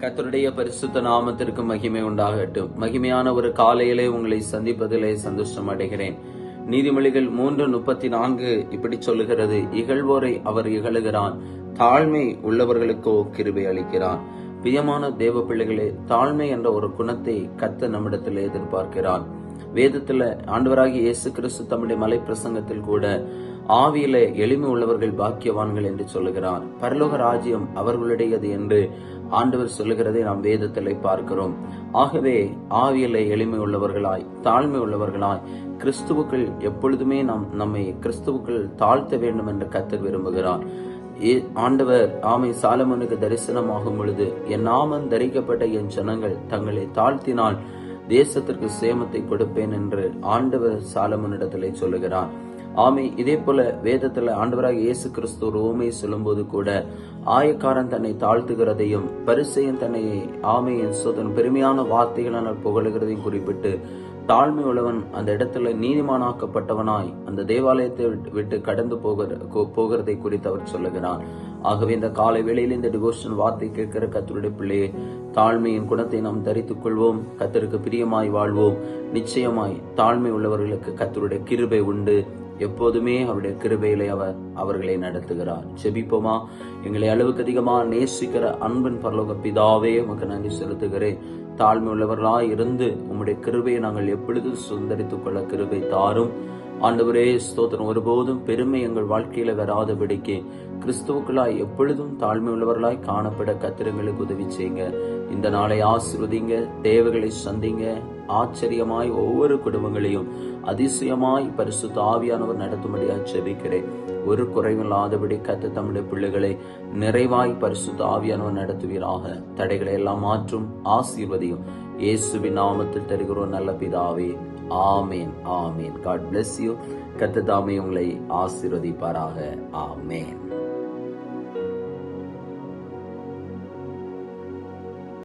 கத்தருடைய பரிசுத்த நாமத்திற்கு மகிமை உண்டாகட்டும். மகிமையான ஒரு காலையிலே உங்களை சந்திப்பதிலே சந்தோஷம் அடைகிறேன். நீதிமொழிகள் மூன்று முப்பத்தி நான்கு இப்படி சொல்லுகிறது. இகழ்வோரை அவர் இகழுகிறான் தாழ்மை உள்ளவர்களுக்கோ கிருபை அளிக்கிறான் பிரியமான தேவ பிள்ளைகளே தாழ்மை என்ற ஒரு குணத்தை கத்த நம்மிடத்தில் எதிர்பார்க்கிறான் வேதத்துல ஆண்டவராகிய இயேசு கிறிஸ்து தம்முடைய மலை பிரசங்கத்தில் கூட ஆவியில எளிமை உள்ளவர்கள் பாக்கியவான்கள் என்று சொல்லுகிறார். பரலோக ராஜ்யம் அவர்களுடையது என்று ஆண்டவர் சொல்லுகிறதை நாம் வேதத்தில் பார்க்கிறோம். ஆகவே ஆவியில எளிமை உள்ளவர்களாய் தாழ்மை உள்ளவர்களாய் கிறிஸ்துவுக்குள் எப்பொழுதுமே நாம் நம்மை கிறிஸ்துவுக்குள் தாழ்த்த வேண்டும் என்று கத்தர் விரும்புகிறார். ஏ- ஆண்டவர் ஆமை சாலமனுக்கு தரிசனமாகும் பொழுது என் நாமம் தரிக்கப்பட்ட என் ஜனங்கள் தங்களை தாழ்த்தினால் தேசத்திற்கு சேமத்தை கொடுப்பேன் என்று ஆண்டவர் சாலமனிடத்திலே சொல்லுகிறார். ஆமை இதே போல வேதத்துல ஆண்டவராக இயேசு கிறிஸ்து ஒரு ஊமை சொல்லும்போது கூட ஆயக்காரன் தன்னை தாழ்த்துகிறதையும் பரிசையன் தன்னை ஆமையின் சொதன் பெருமையான வார்த்தைகளால் புகழுகிறதையும் குறிப்பிட்டு தாழ்மை உள்ளவன் அந்த இடத்துல நீதிமானாக்கப்பட்டவனாய் அந்த தேவாலயத்தை விட்டு- விட்டு கடந்து போகிற கோ- போகிறதை குறித்து அவர் சொல்லுகிறார். ஆகவே இந்த காலை வேளையில் இந்த டிவோஷன் வார்த்தை கேட்கிற கத்தருடைய பிள்ளையே தாழ்மையின் குணத்தை நாம் தரித்துக் கொள்வோம் கத்தருக்கு பிரியமாய் வாழ்வோம். நிச்சயமாய் தாழ்மை உள்ளவர்களுக்கு கத்தருடைய கிருபை உண்டு. எப்போதுமே அவருடைய கிருபையிலே அவர் அவர்களை நடத்துகிறார். ஜெபிப்போமா? எங்களை அளவுக்கு அதிகமா நேசிக்கிற அன்பின் பரலோக பிதாவே உமக்கு நன்றி செலுத்துகிறேன். தாழ்மை உள்ளவர்களாய் இருந்து உம்முடைய கிருபையை நாங்கள் எப்பொழுதும் சுந்தரித்துக் கொள்ள கிருபை தாரும். ஆண்டவரே ஸ்தோத்திரம். ஒருபோதும் பெருமை எங்கள் வாழ்க்கையில வராதபடிக்கு கிறிஸ்துவுக்களாய் எப்பொழுதும் தாழ்மை உள்ளவர்களாய் காணப்பட கத்திரங்களுக்கு உதவி செய்யுங்க. இந்த நாளை ஆசிர்வதிங்க தேவைகளை சந்திங்க. ஆச்சரியமாய் ஒவ்வொரு குடும்பங்களையும் அதிசயமாய் பரிசு ஆவியானவர் நடத்தும்படியாக செபிக்கிறேன் ஒரு குறைவில்லாதபடி கத்த தம்முடைய பிள்ளைகளை நிறைவாய் பரிசு ஆவியானவர் நடத்துவீராக. தடைகளை எல்லாம் மாற்றும் ஆசீர்வதியும். இயேசுவின் நாமத்தில் தருகிறோம் நல்ல பிதாவே. ஆமேன் ஆமேன். காட் பிளஸ் யூ கத்த தாமே உங்களை ஆசீர்வதிப்பாராக. ஆமேன்.